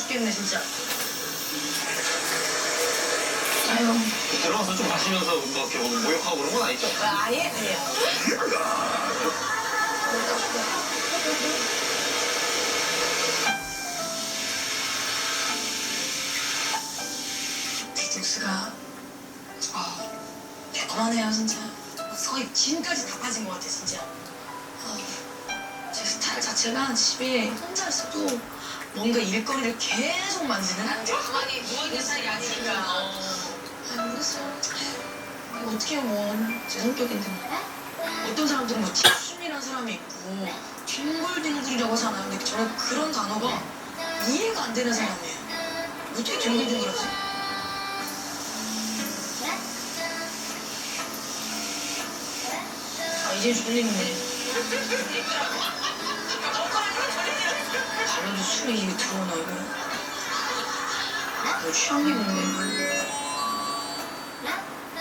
죽겠네 진짜. 아유. 들어가서 좀 마시면서 뭐 이렇게 뭐 모욕하고 그런 건 아니죠? 아, 아니 아니야. 디톡스가 아 대단하네요 진짜. 거의 지금까지 다 빠진 것 같아 진짜. 아, 제 스타일 자체가 집에 혼자 있어도 뭔가 일거리를 계속 만드는. 가만히 누워있는 스타일이 아니니까. 아 모르겠어요. 아유, 이거 어떻게 뭐제 성격인데 뭐. 어떤 사람들은 뭐 tip순이라는 사람이 있고 뒹굴뒹굴이라고 하잖아요. 근데 저는 그런 단어가 이해가 안 되는 사람이에요. 어떻게 뒹굴뒹굴하지? 아 이제 졸리네. 발라도 숨이 이게 들어오나 이거. 뭐 취한 기분인데.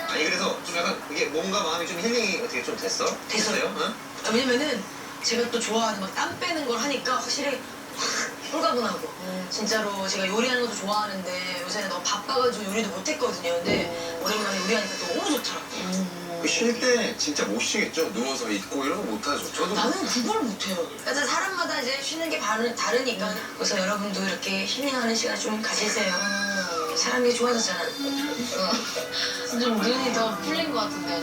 아니 그래서 좀 약간 이게 몸과 마음이 좀 힐링이 어떻게 좀 됐어? 됐어요. 응? 아, 왜냐면은 제가 또 좋아하는 막 땀 빼는 걸 하니까 확실히 확 홀가분하고 진짜로 제가 요리하는 것도 좋아하는데 요새는 너무 바빠가지고 요리도 못했거든요. 근데 오랜만에 요리하니까 너무 좋더라고요. 그쉴때 진짜 못 쉬겠죠? 누워서 있고 이런 거 못하죠. 저도 나는 그걸 못해요. 그러니까 사람마다 이제 쉬는 게 다르니까 그래서 여러분도 이렇게 힐링하는 시간 좀 가지세요. 사람이 좋아졌잖아. 좀 눈이 더 풀린 것 같은데.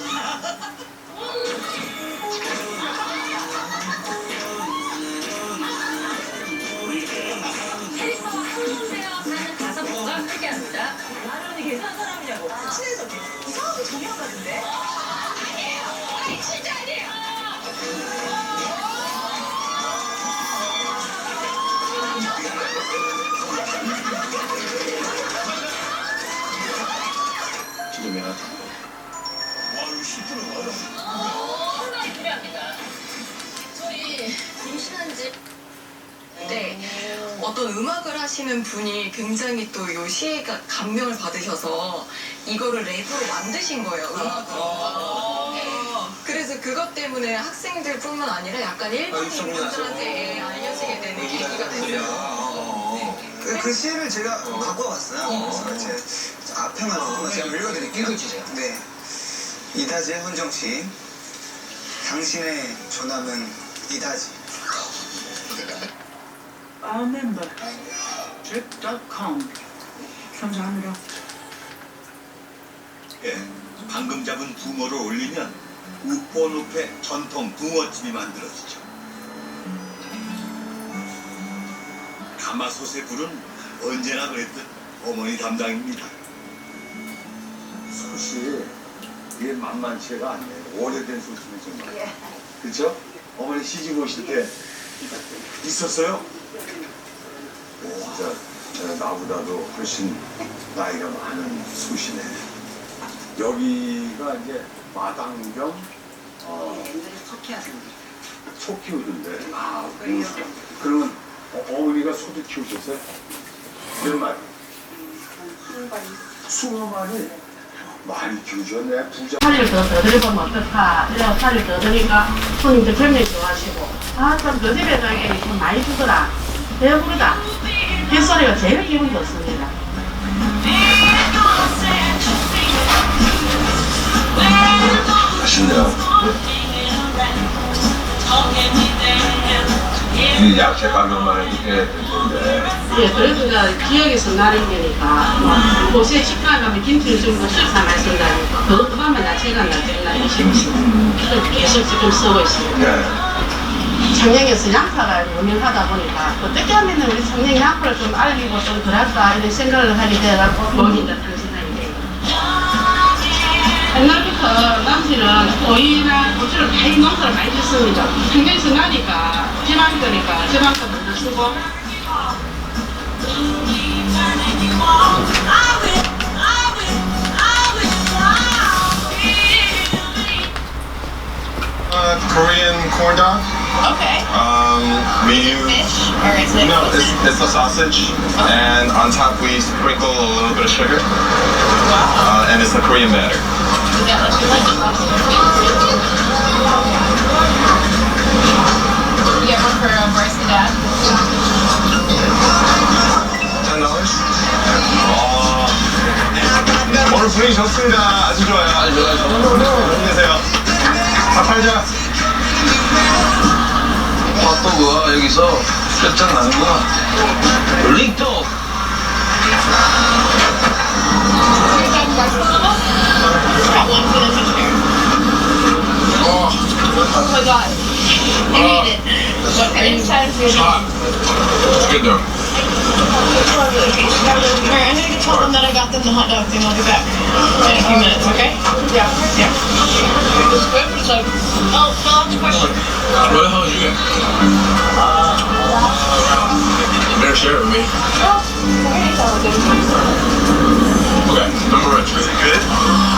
임신한지 네. 어떤 음악을 하시는 분이 굉장히 또 요 시에 가- 감명을 받으셔서 이거를 랩으로 만드신 거예요, 음악으로. 네. 그래서 그것 때문에 학생들뿐만 아니라 약간 일본 아, 입소문이 나죠. 분들한테 알려지게 되는 계기가 소리야. 됐어요. 어. 그, 그 시를 제가 갖고 왔어요. 그래서 제 앞에만 조금만 제가 읽어드릴게요. 읽어주세요. 네. 이다지의 헌정 씨. 당신의 조남은 이다지. Remember, drip.com. 감사합니다. 예, 방금 잡은 붕어를 올리면 우포늪의 전통 붕어찜이 만들어지죠. 가마솥의 불은 언제나 그랬듯 어머니 담당입니다. 솥이 이게 만만치가 않네요. 오래된 솥이네 정말. 그렇죠? 어머니 시집 오실 때 있었어요? 진짜 저 나보다도 훨씬 나이가 많은 솥이네. 여기가 이제 마당 겸 어, 소 키우던데. 아, 그래요? 그러면 어, 어머니가 소도 키우셨어요? 몇 마리? 스무 마리. 많이 키우셨네. 부자. 살을 더 더드려보면 어떨까? 그래서 살을 더 드니까 손님들 굉장히 좋아하시고 아, 참, 너 집에 가게 좀 많이 주더라. 배부르다. 제일 기분 좋습니다. 맛있네요. 이 야채 가격만 텐데. 예, 그래도 이제 지역에서 나는 거니까 뭐 곳에 식당 가면 김치를 좀더 쓴다니까 그거 그만만 야채가 나중에 있습니다. 계속 지금 쓰고 있습니다. 네. 청양에서 양파가 유명하다 보니까 어떻게 하면 우리 청양 양파를 좀 알리고 좀 그럴까 이런 생각을 하게 돼갖고 모니까 당신한테 옛날부터 남씨는 오이나 고추를 많이 농사를 많이 짓습니다. 청양에서 나니까 지방 거니까 지방 거 먼저 쓰고 uh, Korean corn dog. Okay. Um, we is use, fish or is it? No, it's, it's a sausage, okay. and on top we sprinkle a little bit of sugar. Wow. Uh, and it's a Korean batter. Yeah, that's like You ever for a and dad? Ten dollars. Oh. 오늘 분위기 좋습니다. 아주 좋아요. 아주 좋아요. 안녕히 계세요. 팔자. 핫도그가 여기서 끝장 나는구나. 링토. Oh my god. I need it. Anytime for you. It's good though. Tell them that I got them the hot dog thing. I'll be back in a few minutes, okay? Yeah. Yeah. It's good, but it's like, oh, no, that's a question. Where the hell did you get? You better share it with me. Oh, okay, that was good. Okay, number rich. Is it good?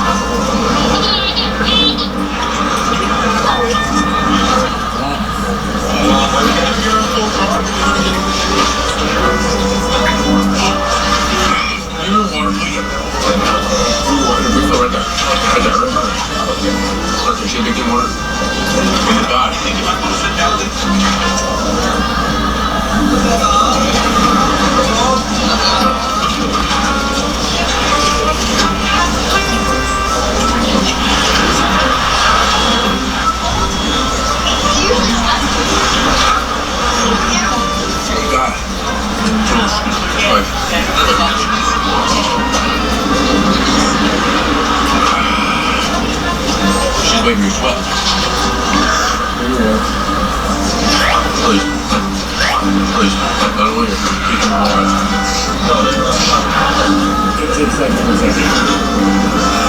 Maybe as well. Please. Please. I don't Ah you to keep them alive. No, they're not. 15 seconds.